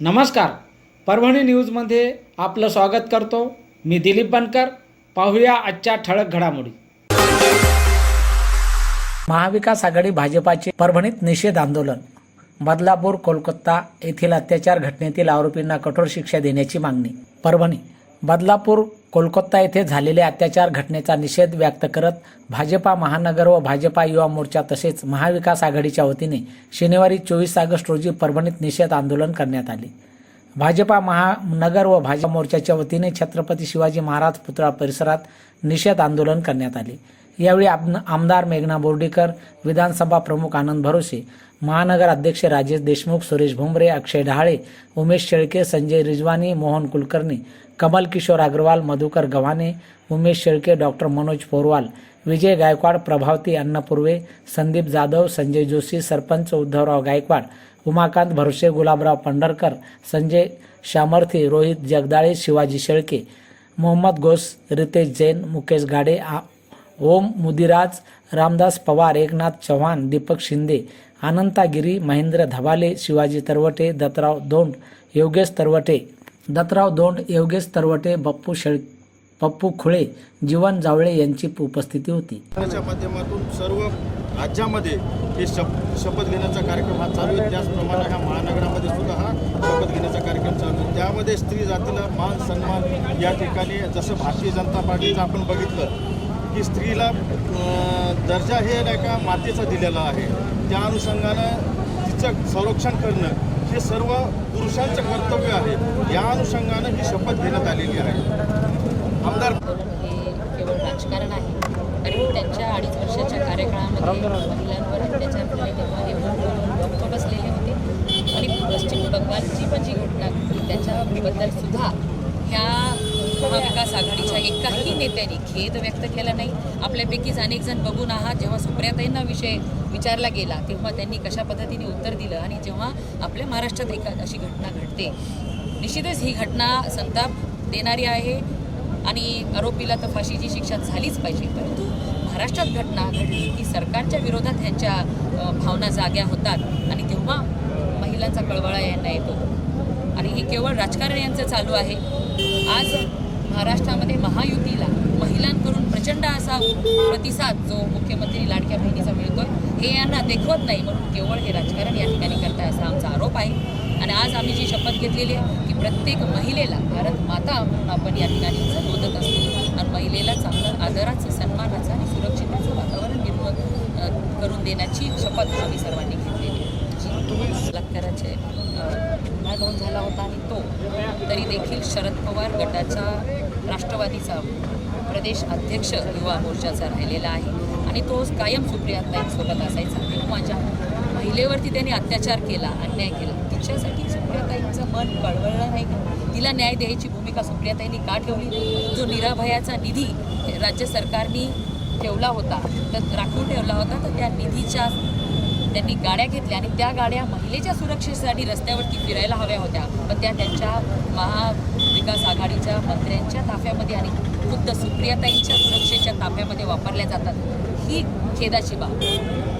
नमस्कार. परभणी न्यूजमध्ये आपलं स्वागत करतो. मी दिलीप बनकर. पाहूया आजच्या ठळक घडामोडी. महाविकास आघाडी भाजपाचे परभणीत निषेध आंदोलन. बदलापूर कोलकाता येथील अत्याचार घटनेतील आरोपींना कठोर शिक्षा देण्याची मागणी. परभणी बदलापूर कोलकाता येथे झालेल्या अत्याचार घटनेचा निषेध व्यक्त करत भाजपा महानगर व भाजपा युवा मोर्चा तसेच महाविकास आघाडीच्या वतीने शनिवारी चोवीस ऑगस्ट रोजी परभणीत निषेध आंदोलन करण्यात आले. भाजपा महानगर व भाजपा मोर्चाच्या वतीने छत्रपती शिवाजी महाराज पुतळा परिसरात निषेध आंदोलन करण्यात आले. यावेळी आमदार मेघना बोर्डीकर विधानसभा प्रमुख आनंद भरोसे महानगर अध्यक्ष राजेश देशमुख सुरेश भुमरे अक्षय डहाळे उमेश शेळके संजय रिजवानी मोहन कुलकर्णी कमल किशोर अग्रवाल मधुकर गव्हाणे उमेश शेळके डॉक्टर मनोज पोरवाल विजय गायकवाड प्रभावती अन्नपूर्वे संदीप जाधव संजय जोशी सरपंच उद्धवराव गायकवाड उमाकांत भरोसे गुलाबराव पंढरकर संजय शामर्थी रोहित जगदाळे शिवाजी शेळके मोहम्मद घोष रितेश जैन मुकेश गाडे आ- ओम मुदिराज रामदास पवार एकनाथ चव्हाण दीपक शिंदे अनंता गिरी महेंद्र धबाले शिवाजी तरवटे दत्तराव दोंड योगेश तरवटे दत्तराव दोंड योगेश तरवटे बप्पू शेळ पप्पू खुळे जीवन जावळे यांची उपस्थिती होती. माध्यमातून सर्व राज्यामध्ये हे शप शपथ घेण्याचा कार्यक्रम हा चालू आहे. त्याचप्रमाणे ह्या महानगरामध्ये सुद्धा हा शपथ घेण्याचा कार्यक्रम चालू आहे. त्यामध्ये स्त्री जातीला मान सन्मान या ठिकाणी जसं भारतीय जनता पार्टीचं आपण बघितलं की स्त्रीला दर्जा हे नाही का मातेचा दिलेला आहे. त्या अनुषंगानं तिचं संरक्षण करणं हे सर्व पुरुषांचं कर्तव्य आहे. या अनुषंगानं ही शपथ घेण्यात आलेली आहे. आमदार हे केवळ राजकारण आहे. कारण त्यांच्या अडीच वर्षाच्या कार्यकाळामध्ये महिलांवर अत्याचार झाले तेव्हा हे बसलेले होते. आणि पश्चिम बंगालची पण जी घटना त्याच्याबद्दल सुद्धा ह्या महाविकास आघाडीच्या एकाही नेत्यांनी खेद व्यक्त केला नाही. आपल्यापैकीच अनेक जण बघून आहात जेव्हा सुप्रियाताईंना विषय विचारला गेला तेव्हा त्यांनी कशा पद्धतीने उत्तर दिलं आणि जेव्हा आपल्या महाराष्ट्रात एका अशी घटना घडते. निश्चितच ही घटना संताप देणारी आहे आणि आरोपीला तर फाशीची शिक्षा झालीच पाहिजे परंतु महाराष्ट्रात घटना घडली की सरकारच्या विरोधात ह्यांच्या भावना जाग्या होतात आणि तेव्हा महिलांचा कळवळा यांना येतो. आणि हे केवळ राजकारण यांचं चालू आहे. आज महाराष्ट्रामध्ये महायुतीला महिलांकडून प्रचंड असा प्रतिसाद जो मुख्यमंत्री लाडक्या बहिणीचा मिळतोय हे यांना देखवत नाही म्हणून केवळ हे राजकारण या ठिकाणी करताय असा आमचा आरोप आहे. आणि आज आम्ही जी शपथ घेतलेली आहे की प्रत्येक महिलेला भारत माता म्हणून आपण या ठिकाणी संबोधत असतो. आणि महिलेला चांगलं आदराचं सन्मानाचं आणि सुरक्षितेचं वातावरण निर्माण करून देण्याची शपथ आम्ही सर्वांनी घेतलेली आहे. जी अ, गुन्हा नोंद झाला होता आणि तो. तरी देखील शरद पवार गटाचा राष्ट्रवादीचा प्रदेश अध्यक्ष युवा मोर्चाचा राहिलेला आहे. आणि तो कायम सुप्रियाताईंसोबत असायचा. तेव्हा महिलेवरती त्यांनी अत्याचार केला अन्याय केला. तिच्यासाठी सुप्रियाताईंचं मन कळवळलं नाही का? तिला न्याय द्यायची भूमिका सुप्रियाताईंनी का ठेवली? जो निराभयाचा निधी राज्य सरकारने ठेवला होता तर राखून ठेवला होता तर त्या निधीच्या त्यांनी गाड्या घेतल्या आणि त्या गाड्या महिलेच्या सुरक्षेसाठी रस्त्यावरती फिरायला हव्या होत्या. पण त्या त्यांच्या महाविकास आघाडीच्या मंत्र्यांच्या ताफ्यामध्ये आणि खुद्द सुप्रियाताईंच्या सुरक्षेच्या ताफ्यामध्ये वापरल्या जातात. ही खेदाची बाब.